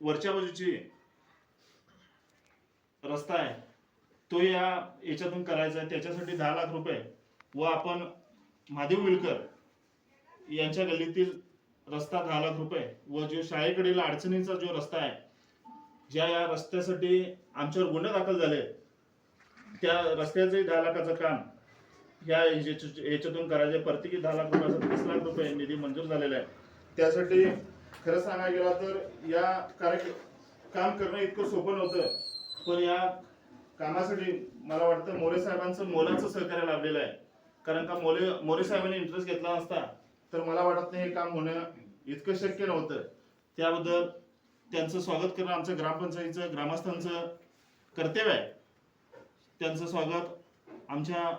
वरच्या बाजूची रस्ता आहे. तो या याच्यातून करायचा आहे. त्याच्यासाठी दहा लाख रुपये व आपण महादेव विलकर यांच्या गल्लीतील रस्ता दहा लाख रुपये व जो शाळेकडील अडचणीचा जो रस्ता आहे ज्या या रस्त्यासाठी आमच्यावर गुन्हे दाखल झाले त्या रस्त्याचंही दहा लाखाचं काम या याच्या- याच्यातून करायचं प्रत्येकी दहा लाख रुपयाचा तीस लाख रुपये निधी मंजूर झालेला आहे. त्यासाठी खरं सांगायला गेला तर या कार्य काम करणं इतकं सोपं नव्हतं. पण या कामासाठी मला वाटतं मोरे साहेबांचं मोलाचं सहकार्य लाभलेलं आहे. कारण का मोले मोरे साहेबांनी इंटरेस्ट घेतला नसता तर मला वाटत नाही हे काम होणं इतकं शक्य नव्हतं. त्याबद्दल त्यांचं स्वागत करणं आमचं ग्रामपंचायतीचं ग्रामस्थांचं कर्तव्य आहे. त्यांचं स्वागत आमच्या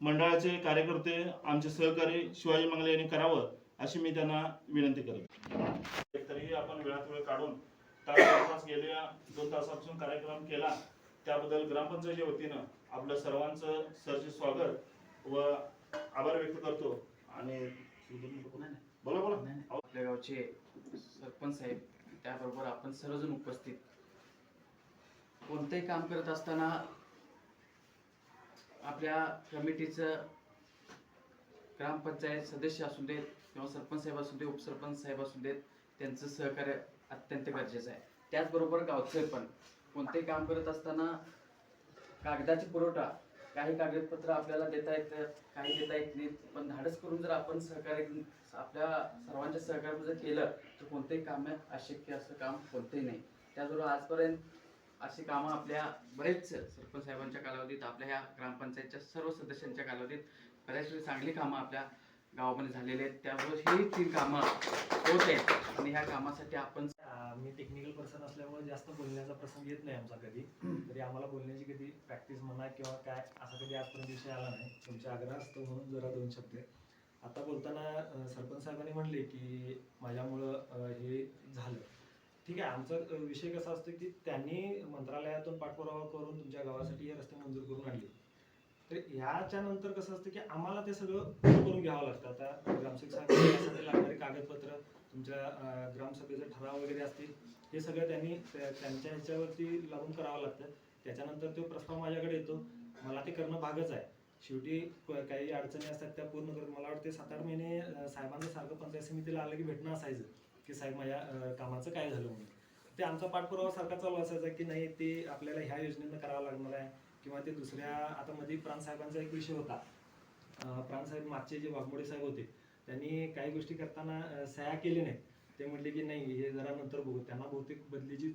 मंडळाचे कार्यकर्ते आमचे सहकारी शिवाजी मंगले यांनी करावं. अशी मी त्यांना विनंती करेन तरीही आपण वेळात वेळ काढून तास तास गेल्या दोन तासापासून कार्यक्रम केला त्याबद्दल ग्रामपंचायतीच्या वतीनं आपलं सर्वांचं सरचे स्वागत व आभार व्यक्त करतो. आणि बोला बोला. आपल्या गावचे सरपंच साहेब त्याबरोबर आपण सर्वजण उपस्थित. कोणतंही काम करत असताना आपल्या कमिटीचं ग्रामपंचायत सदस्य असू देत किंवा सरपंच साहेब असू दे उपसरपंच साहेब असू देत त्यांचं सहकार्य अत्यंत गरजेचं आहे. त्याचबरोबर गावचे पण. कोणतेही काम करत असताना कागदाची पुरवठा काही कागदपत्र आपल्याला देता येतं काही देता येत नाहीत. पण धाडस करून जर आपण सहकार्य आपल्या सर्वांच्या सहकार्य जर केलं तर कोणतेही काम अशक्य असं काम कोणतेही नाही. त्याचबरोबर आजपर्यंत अशी कामं आपल्या बरेच सरपंच साहेबांच्या कालावधीत आपल्या ह्या ग्रामपंचायतच्या सर्व सदस्यांच्या कालावधीत बऱ्याच वेळी चांगली कामं आपल्या गावामध्ये झालेले आहेत. त्यामुळे ही तीन कामं होत आहेत. आणि ह्या कामासाठी आपण मी टेक्निकल पर्सन असल्यामुळे जास्त बोलण्याचा प्रसंग येत नाही आमचा कधी. तरी आम्हाला बोलण्याची कधी प्रॅक्टिस म्हणा किंवा काय असा कधी आजपर्यंत विषय आला नाही. तुमच्या आग्रह असतो म्हणून जरा दोन शब्द आता बोलताना सरपंच साहेबांनी म्हणले की माझ्यामुळं हे झालं. ठीक आहे आमचा विषय कसा असतो की त्यांनी मंत्रालयातून पाठपुरावा करून तुमच्या गावासाठी हे रस्ते मंजूर करून आणले. तर ह्याच्या नंतर कसं असतं की आम्हाला ते सगळं करून घ्यावं लागतं. आता ग्रामसेवक लागणारे कागदपत्र तुमच्या ग्रामसभेचे ठराव वगैरे असतील हे सगळं त्यांनी त्यांच्या ह्याच्यावरती लागून करावं लागतं. त्याच्यानंतर तो प्रस्ताव माझ्याकडे येतो. मला ते करणं भागच आहे. शेवटी काही अडचणी असतात त्या पूर्ण करून मला वाटते सात आठ महिने साहेबांचं सारखं पंचायत समितीला आलं की भेटणं असायचं की साहेब माझ्या कामाचं काय झालं म्हणून. ते आमचा पाठपुरावा सारखा चालू असायचा की नाही ते आपल्याला ह्या योजनेनं करावं लागणार आहे. किंवा ते दुसऱ्या आता मध्ये प्राण साहेबांचा एक विषय होता. अं, प्राण साहेब मागचे जे वाघमोडे साहेब होते त्यांनी काही गोष्टी करताना सह्या केली नाहीत. ते म्हटले की नाही हे जरा नंतर बघू. त्यांना बहुतेक बदलीची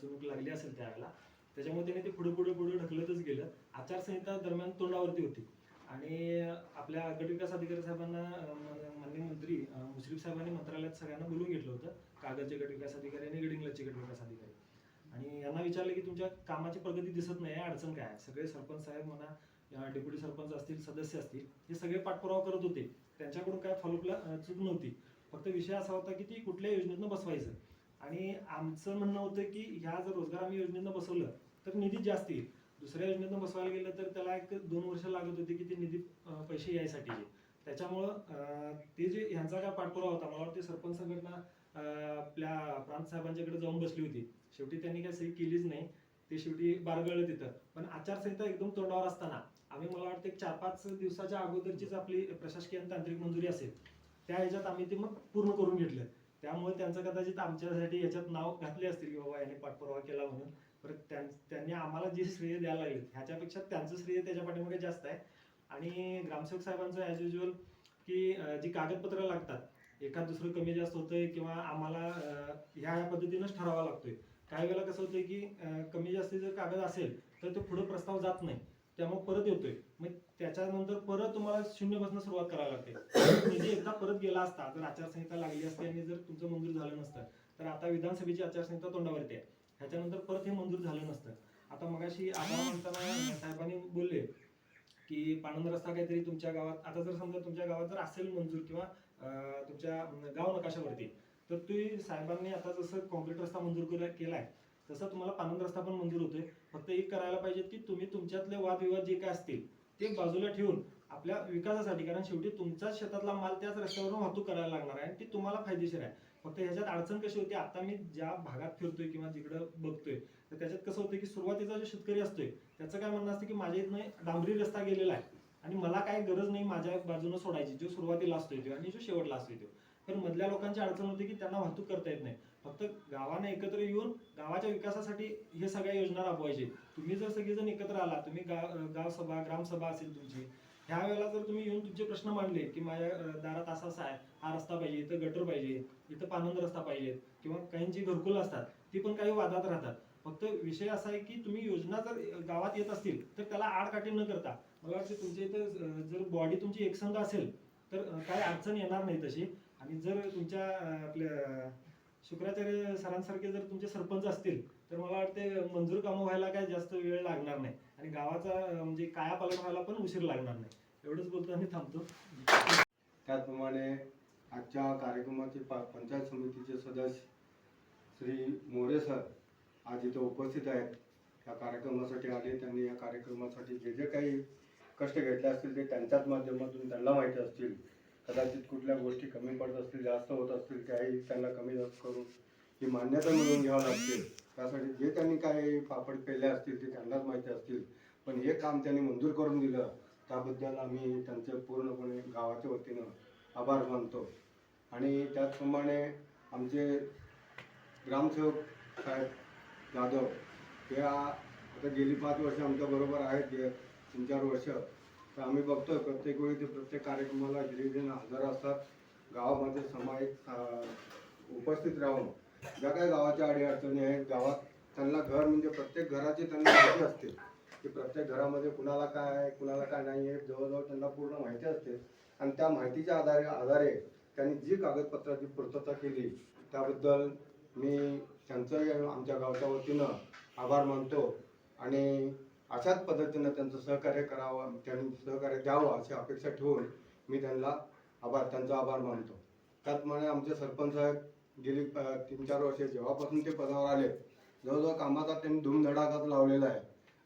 चुणूक लागली असेल त्यावेळेला. त्याच्यामुळे त्यांनी ते पुढे पुढे पुढे ढकलतच गेलं. आचारसंहिता दरम्यान तोंडावरती होती. आणि आपल्या गटविकास अधिकारी साहेबांना माननीय मंत्री मुश्रीफ साहेबांनी मंत्रालयात सगळ्यांना बोलून घेतलं होतं. कागदचे गटविकास अधिकारी आणि गडिंगलाचे गटविकास अधिकारी. आणि यांना विचारलं की तुमच्या कामाची प्रगती दिसत नाही आहे, अडचण काय? आहे सगळे सरपंच साहेब म्हणा डेप्युटी सरपंच असतील सदस्य असतील हे सगळे पाठपुरावा करत होते. त्यांच्याकडून काय फॉलोअपला चूक नव्हती. फक्त विषय असा होता की ती कुठल्या योजनेतनं बसवायचं. आणि आमचं म्हणणं होतं की ह्या जर रोजगार आम्ही योजनेतनं बसवलं तर निधी जास्त येईल. दुसऱ्या योजनेतनं बसवायला गेलं तर त्याला एक दोन वर्ष लागत होती की ते निधी पैसे यायसाठी त्याच्यामुळं ते जे ह्यांचा काय पाठपुरावा होता मला वाटते सरपंच संघटना आपल्या प्रांत साहेबांच्याकडे जाऊन बसली होती. शेवटी त्यांनी काय सही केलीच नाही. ते शेवटी बारगळलं तिथं. पण आचारसंहिता एकदम तोंडावर असताना आम्ही मला वाटतं एक चार पाच दिवसाच्या अगोदरचीच आपली प्रशासकीय आणि तांत्रिक मंजुरी असेल. त्या ह्याच्यात आम्ही ते मग पूर्ण करून घेतलं. त्यामुळे त्यांचं कदाचित आमच्यासाठी याच्यात नाव घातले असतील की बाबा याने पाठपुरावा केला म्हणून. परत त्यां- त्यांनी आम्हाला जे श्रेय द्यायला लागले ह्याच्यापेक्षा त्यांचं श्रेय त्याच्या पाठीमागे जास्त आहे. आणि ग्रामसेवक साहेबांचं ॲज युजल की जी कागदपत्रं लागतात एखाद दुसरं कमी जास्त होतंय किंवा आम्हाला ह्या ह्या पद्धतीनंच ठरावा लागतोय. काही वेळेला कसं होतंय की कमी जास्ती जर कागद असेल तर तो पुढे प्रस्ताव जात नाही. त्यामुळे परत येतोय. मग त्याच्यानंतर परत तुम्हाला शून्यपासून सुरुवात करावी लागते. निधी एकदा परत गेला असता जर आचारसंहिता लागली असती आणि जर तुमचं मंजूर झालं नसतं तर आता विधानसभेची आचारसंहिता तोंडावरती आहे ह्याच्यानंतर परत हे मंजूर झालं नसतं. आता मगाशी आभार म्हणताना साहेबांनी बोलले की पाणंद रस्ता काहीतरी तुमच्या गावात आता जर समजा तुमच्या गावात जर असेल मंजूर किंवा तुमच्या गाव नकाशावरती तर ते साहेबांनी आता जसं कॉन्क्रीट रस्ता मंजूर केला केलाय तसं तुम्हाला पानंद रस्ता पण मंजूर होतोय. फक्त एक करायला पाहिजे की तुम्ही तुमच्यातले वादविवाद जे काय असतील ते बाजूला ठेवून आपल्या विकासासाठी कारण शेवटी तुमच्याच शेतातला माल त्याच रस्त्यावरून वाहतूक करायला लागणार आहे आणि ती तुम्हाला फायदेशीर आहे. फक्त ह्याच्यात अडचण कशी होती आता मी ज्या भागात फिरतोय किंवा जिकडं बघतोय तर त्याच्यात कसं होतं की सुरुवातीचा जो शेतकरी असतोय त्याचं काय म्हणणं असतं की माझ्या इथनं डांबरी रस्ता गेलेला आहे. आणि मला काही गरज नाही माझ्या बाजूने सोडायची. जो सुरुवातीला असतोय तो आणि जो शेवटला असतोय तो. पण मधल्या लोकांची अडचण होती की त्यांना वाहतूक करता येत नाही. फक्त गावाने एकत्र येऊन गावाच्या विकासासाठी हे सगळ्या योजना राबवायचे. तुम्ही जर सगळेजण एकत्र आला तुम्ही गाव गावसभा ग्रामसभा असेल तुमची ह्या वेळेला जर तुम्ही येऊन तुमचे प्रश्न मांडले की माझ्या दारात असा असा आहे हा रस्ता पाहिजे इथं गटर पाहिजे इथं पानंद रस्ता पाहिजे किंवा काहींची घरकुल असतात ती पण काही वादात राहतात. फक्त विषय असा आहे की तुम्ही योजना जर गावात येत असतील तर त्याला आडकाठी न करता मला वाटतं तुमच्या इथं जर बॉडी तुमची एकसंध असेल तर काय अडचण येणार नाही तशी. आणि जर तुमच्या आपल्या शुक्राचार्य सरांसारखे जर तुमचे सरपंच असतील तर मला वाटते मंजूर कामं व्हायला काय जास्त वेळ लागणार नाही. आणि गावाचा म्हणजे म्हणजे कायापालट व्हायला पण उशीर लागणार नाही. एवढंच बोलतो आणि थांबतो. त्याचप्रमाणे आजच्या कार्यक्रमाचे पा पंचायत समितीचे सदस्य श्री मोरे सर आज इथे उपस्थित आहेत. या कार्यक्रमासाठी आले त्यांनी या कार्यक्रमासाठी जे जे काही कष्ट घेतले असतील ते त्यांच्याच माध्यमातून त्यांना माहिती असतील. कदाचित कुठल्या गोष्टी कमी पडत असतील जास्त होत असतील त्याही त्यांना कमी जास्त करून ही मान्यता मिळवून घ्यावं लागते त्यासाठी जे त्यांनी काय पापड पेले असतील ते त्यांनाच माहिती असतील. पण हे काम त्यांनी मंजूर करून दिलं त्याबद्दल आम्ही त्यांचे पूर्णपणे गावाच्या वतीनं आभार मानतो. आणि त्याचप्रमाणे आमचे ग्रामसेवक साहेब जाधव हे आता गेली पाच वर्ष आमच्या बरोबर आहेत. तीन चार वर्ष तर आम्ही बघतोय प्रत्येक वेळी ते प्रत्येक कार्यक्रमाला गिरिजन हजर असतात. गावामध्ये समायिक उपस्थित राहून ज्या काही गावाच्या अडीअडचणी आहेत गावात त्यांना घर म्हणजे प्रत्येक घराची त्यांना माहिती असते. की प्रत्येक घरामध्ये कुणाला काय आहे कुणाला काय नाही आहे जवळजवळ त्यांना पूर्ण माहिती असते. आणि त्या माहितीच्या आधारे आधारे त्यांनी जी कागदपत्राची पूर्तता केली त्याबद्दल मी त्यांचंही आमच्या गावच्या वतीनं आभार मानतो. आणि अशाच पद्धतीनं त्यांचं सहकार्य करावं त्यांनी सहकार्य द्यावं अशी अपेक्षा ठेवून मी त्यांना आभार त्यांचा आभार मानतो. त्याचप्रमाणे आमचे सरपंच साहेब गेली तीन चार वर्षे जेव्हापासून ते पदावर आले जवळजवळ कामाचा त्यांनी धूमधडाकाच लावलेला आहे.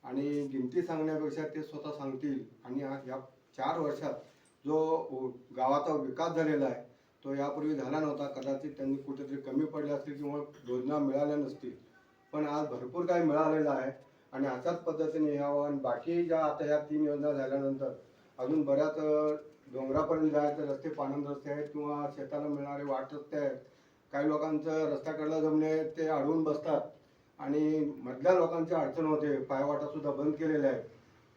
आणि गिनती सांगण्यापेक्षा ते स्वतः सांगतील. आणि या चार वर्षात जो गावाचा विकास झालेला आहे तो यापूर्वी झाला नव्हता. कदाचित त्यांनी कुठेतरी कमी पडले असतील किंवा योजना मिळाल्या नसतील. पण आज भरपूर काही मिळालेलं आहे. आणि अशाच पद्धतीने यावं आणि बाकी ज्या आता या तीन योजना झाल्यानंतर अजून बऱ्याच डोंगरापर्यंत जायचे रस्ते पाणंद रस्ते आहेत किंवा शेताला मिळणारे वाट रस्ते आहेत. काही लोकांचं रस्त्याकडला जमणे ते अडवून बसतात. आणि मधल्या लोकांची अडचण होते पायवाटासुद्धा बंद केलेल्या आहेत.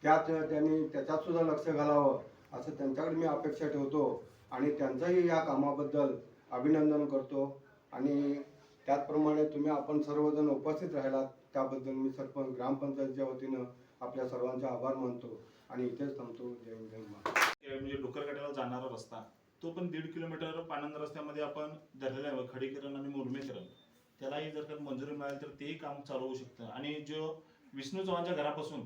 त्यात त्यांनी त्याच्यातसुद्धा लक्ष घालावं असं त्यांच्याकडे मी अपेक्षा ठेवतो. आणि त्यांचंही या कामाबद्दल अभिनंदन करतो. आणि त्याचप्रमाणे तुम्ही आपण सर्वजण उपस्थित राहिलात त्याबद्दल मी सरपंच ग्रामपंचायतच्या वतीनं आपल्या सर्वांचे आभार मानतो आणि इथेच थांबतो. जय हिंद, जय म्हणजे डोकरकाट्याला जाणारा रस्ता तो पण दीड किलोमीटर पाणंद रस्त्यामध्ये आपण धरलेला आहे खडीकरण आणि मुरमेकरण. त्यालाही जर का मंजुरी मिळाली तर तेही काम चालू होऊ शकतं. आणि जो विष्णू चव्हाणच्या घरापासून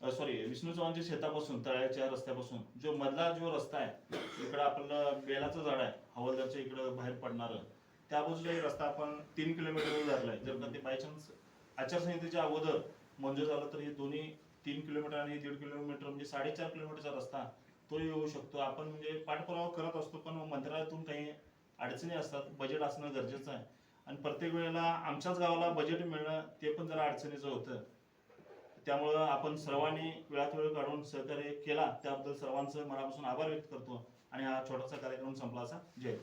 सॉरी विष्णू चव्हाणच्या शेतापासून तळ्याच्या रस्त्यापासून जो मधला जो रस्ता आहे इकडं आपलं बेलाचं झाड आहे हवालदारच्या इकडं बाहेर पडणारं त्या बाजूलाही रस्ता आपण तीन किलोमीटर धरलाय. जर का ते बायचान्स आचारसंहितेच्या अगोदर मंजूर झालं तर हे दोन्ही तीन किलोमीटर आणि दीड किलोमीटर म्हणजे साडेचार किलोमीटरचा रस्ता तो येऊ शकतो. आपण म्हणजे पाठपुरावा करत असतो पण मंत्रालयातून काही अडचणी असतात बजेट असणं गरजेचं आहे. आणि प्रत्येक वेळेला आमच्याच गावाला बजेट मिळणं ते पण जरा अडचणीचं होतं. त्यामुळं आपण सर्वांनी वेळात वेळ काढून सहकार्य केला. त्याबद्दल सर्वांचं मनापासून आभार व्यक्त करतो आणि हा छोटासा कार्यक्रम संपला असा. जय